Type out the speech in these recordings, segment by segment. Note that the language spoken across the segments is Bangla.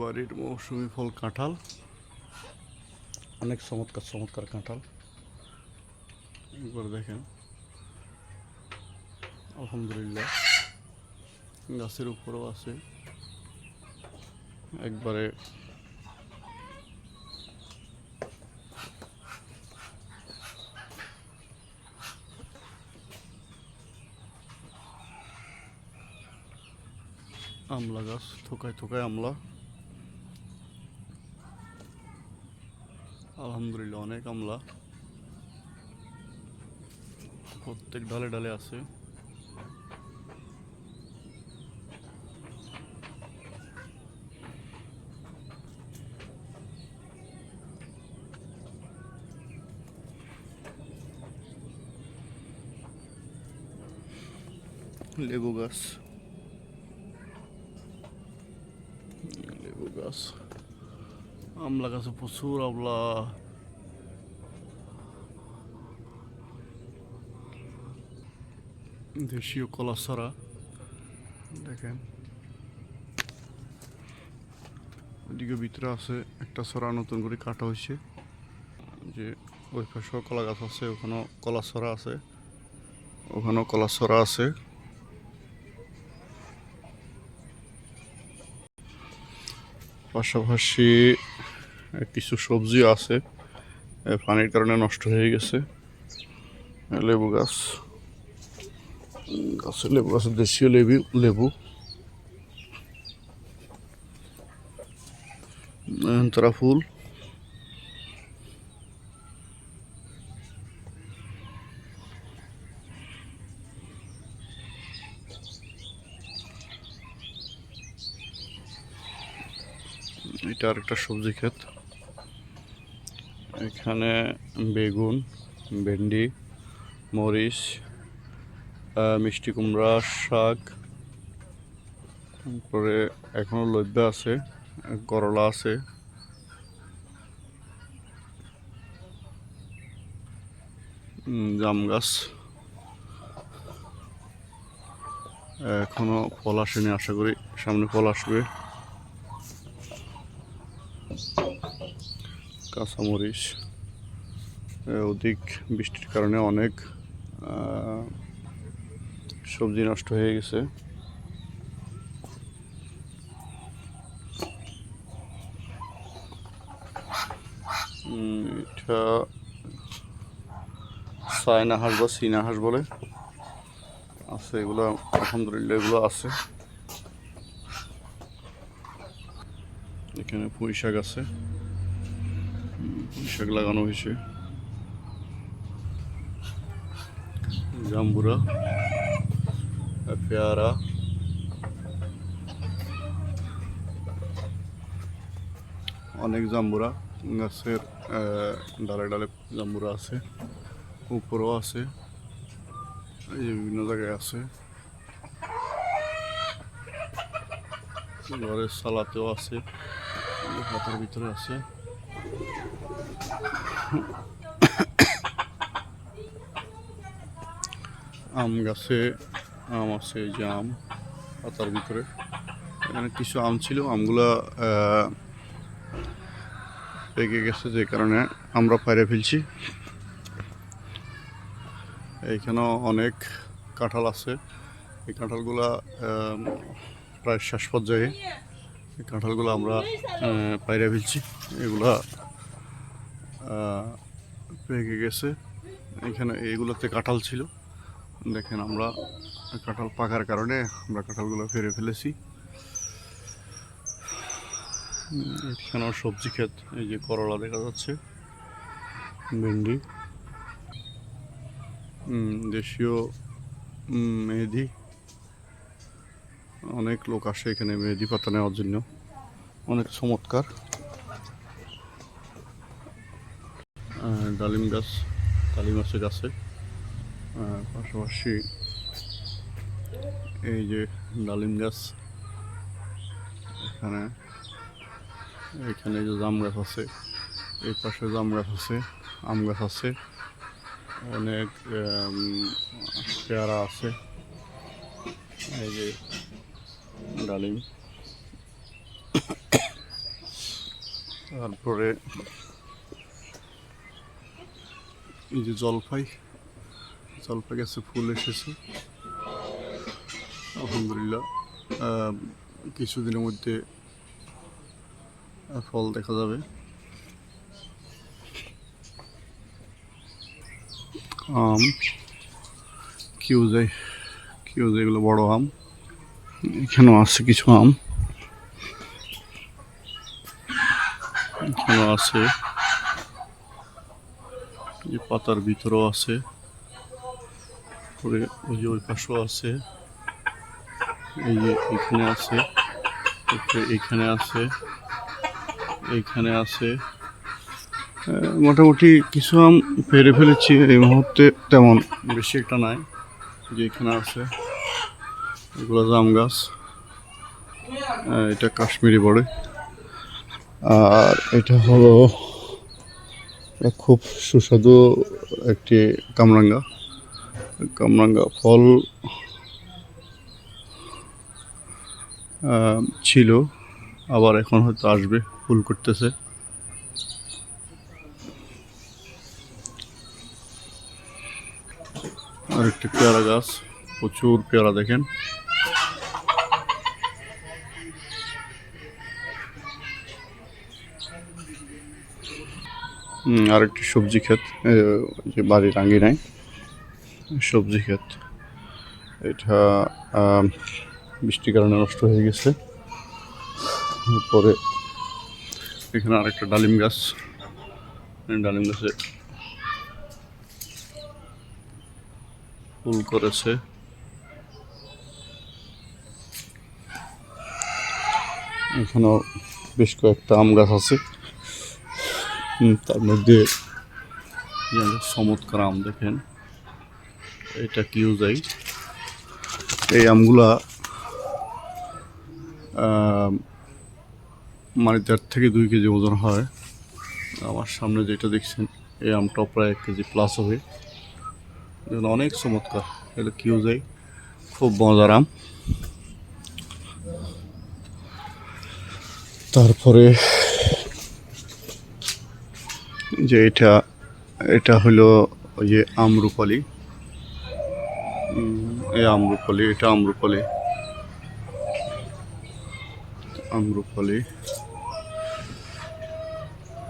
বাড়ির মৌসুমি ফল কাঁঠাল। অনেক চমৎকার চমৎকার কাঁঠাল। একবার দেখেন। আলহামদুলিল্লাহ গাছের উপরেও আছে। একবারে আমলা গাছ থোকায় থোকায় আমলা। আলহামদুলিল্লাহ অনেক আমলা। প্রত্যেক ডালে ডালে আছে। লেবু গাছ। লেবু গাছ। আমলা গাছে প্রচুর আমলা দেশীয় কলা ছড়া, দেখেন। ওইদিকে ভিতরে আছে, একটা ছড়া নতুন করে কাটা হয়েছে। যে ওই পাশেও কলা গাছ আছে, ওখানেও কলা ছড়া আছে। ওখানেও কলা ছড়া আছে। পাশাপাশি কিছু সবজিও আছে। পানির কারণে নষ্ট হয়ে গেছে। লেবু গাছ। গাছে লেবু গাছে দেশীয় লেবু লেবু। নয়নতারা ফুল। এটা আরেকটা সবজি ক্ষেত। এখানে বেগুন, ভেন্ডি, মরিচ মিষ্টি কুমড়া, শাক, তারপরে এখনও লব্যা আছে, করলা আছে। জাম গাছ। এখনও ফল আসেনি, আশা করি সামনে ফল আসবে। কাঁচামরিচ অধিক বৃষ্টির কারণে অনেক সবজি নষ্ট হয়ে গেছে। এটা চায়না হাঁস বা চীনা হাঁস বলে। আছে এগুলো, আলহামদুলিল্লাহ এগুলো আছে। এখানে পুঁই শাক আছে। শাক লাগানো হয়েছে। জাম্বুরা, পেয়ারা। অনেক জাম্বুরা গাছের ডালে ডালে জাম্বুরা আছে, উপরেও আছে, এই বিভিন্ন জায়গায় আছে। ঘরের সালাতেও আছে ভিতরে আছে। আম গাছে, আম আছে, এই যে আম, পাতার ভিতরে। এখানে কিছু আম ছিল, আমগুলা পেকে গেছে যে কারণে আমরা পাইরে ফেলছি। এইখানেও অনেক কাঁঠাল আছে। এই কাঁঠালগুলা প্রায় শেষ পর্যায়ে এই কাঁঠালগুলো আমরা পাইরে ফেলছি। এগুলা পেকে গেছে। এখানে এইগুলোতে কাঁঠাল ছিল। দেখেন আমরা কাঁঠাল পাকার কারণে আমরা কাঁঠালগুলো ফেরে ফেলেছি। এখানেও সবজি ক্ষেত, এই যে করলা দেখা যাচ্ছে, ভেন্ডি দেশীয় মেহেদি। অনেক লোক আসে এখানে মেহেদি পাতা নেওয়ার জন্য। অনেক চমৎকার। ডালিম গাছ, ডালিম আছে গাছে। পাশাপাশি এই যে ডালিম গাছ, এখানে এখানে যে জাম গাছ আছে, এই পাশে জাম গাছ আছে, আম গাছ আছে, অনেক পেয়ারা আছে, এই যে ডালিম। তারপরে এই যে জলপাই জলপাই গাছে ফুল এসেছে। আলহামদুলিল্লাহ। কিছুদিনের মধ্যে ফল দেখা যাবে। আম, কিউজাই কিউজাই এগুলো বড় আম। এখানেও আছে কিছু আম। এখানেও আছে। এই পাতার ভিতরেও আছে। পরে ওই যে ওই পাশেও আছে। এই যে এখানে আছে এখানে আছে এইখানে আছে। মোটামুটি কিছু আম পেরে ফেলেছি এই মুহূর্তে, তেমন বেশি একটা নাই যে এখানে আছে। এগুলো জাম গাছ এটা কাশ্মীরি বড়ে। আর এটা হলো খুব সুস্বাদু একটি কামরাঙ্গা। কামরাঙ্গা ফল ছিল, আবার এখন হয়তো আসবে, ফুল করতেছে। আর একটি পেয়ারা গাছ, প্রচুর পেয়ারা দেখেন। আর একটি সবজি ক্ষেত যে বাড়ির আঙ্গিনায় সবজি ক্ষেত। এটা বৃষ্টির কারণে নষ্ট হয়ে গেছে। পরে এখানে আরেকটা ডালিম গাছ। ডালিম গাছে ফুল করেছে। এখানেও বেশ কয়েকটা আম গাছ আছে। তার মধ্যে চমৎকার আম দেখেন। এটা কিউ যাই এই আমগুলা মানে দেড় থেকে দুই কেজি ওজন হয়। আমার সামনে যেটা দেখছেন এই আমটাও প্রায় এক কেজি প্লাস হবে। অনেক চমৎকার। এটা কিউ যাই খুব মজার আম। তারপরে যে এটা এটা হলো ওই যে আমরুপালি। এই আমরুপালি, এটা আমরুপালি। আমরুপালি।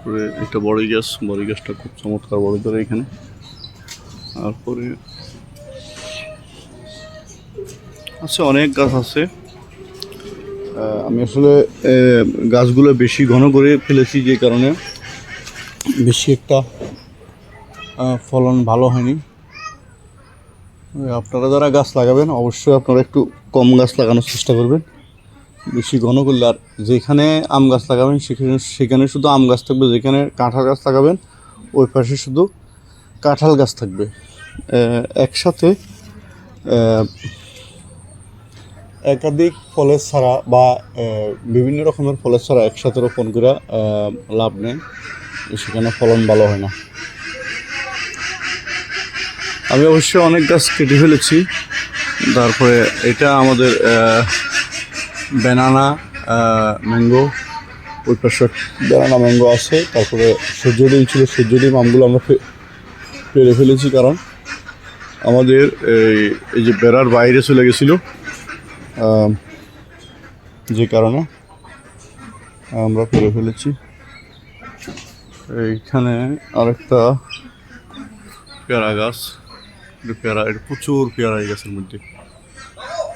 তারপরে এটা বড়ই গ্যাস বড়ই গ্যাসটা খুব চমৎকার বড় ধরে এখানে। তারপরে আছে অনেক গাছ আছে। আমি আসলে গাছগুলো বেশি ঘন করে ফেলেছি যে কারণে। বেশি একটা ফলন ভালো হয়নি। আপনারা যারা গাছ লাগাবেন, অবশ্যই আপনারা একটু কম গাছ লাগানোর চেষ্টা করবেন। বেশি ঘন করলে আর যেখানে আম গাছ লাগাবেন, সেখানে সেখানে শুধু আম গাছ থাকবে, যেখানে কাঁঠাল গাছ লাগাবেন, ওই পাশে শুধু কাঁঠাল গাছ থাকবে। একসাথে একাধিক ফলের ছাড়া বা বিভিন্ন রকমের ফলের ছাড়া একসাথে রোপণ করে লাভ নেই। সেখানে ফলন ভালো হয় না। আমি অবশ্যই অনেক গাছ কেটে ফেলেছি। তারপরে এটা আমাদের ব্যানানা ম্যাঙ্গো ওই পাশে ব্যানানা ম্যাঙ্গো আছে। তারপরে সূর্য ডিম ছিল সূর্য ডিম আমগুলো আমরা পেরে ফেলেছি কারণ আমাদের এই যে বেড়ার বাইরে চলে গেছিল যে কারণে আমরা পেরে ফেলেছি। এইখানে আরেকটা পেয়ারা গাছ। পেয়ারা, এটা প্রচুর পেয়ারা এই গাছের মধ্যে।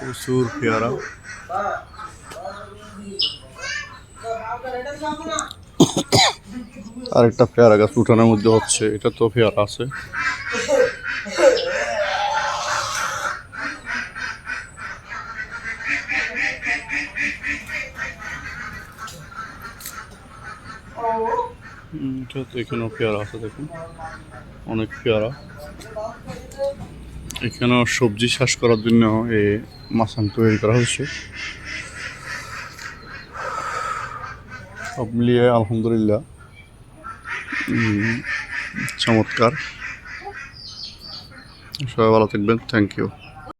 প্রচুর পেয়ারা। আরেকটা পেয়ারা গাছ উঠানের মধ্যে হচ্ছে, এটা তো পেয়ারা আছে। এটা এখানেও পেয়ারা আছে, দেখুন। অনেক পেয়ারা। এখানেও সবজি চাষ করার জন্য এই মাছান তৈরি করা হয়েছে। সব মিলিয়ে আলহামদুলিল্লাহ চমৎকার। সবাই ভালো থাকবেন। Thank you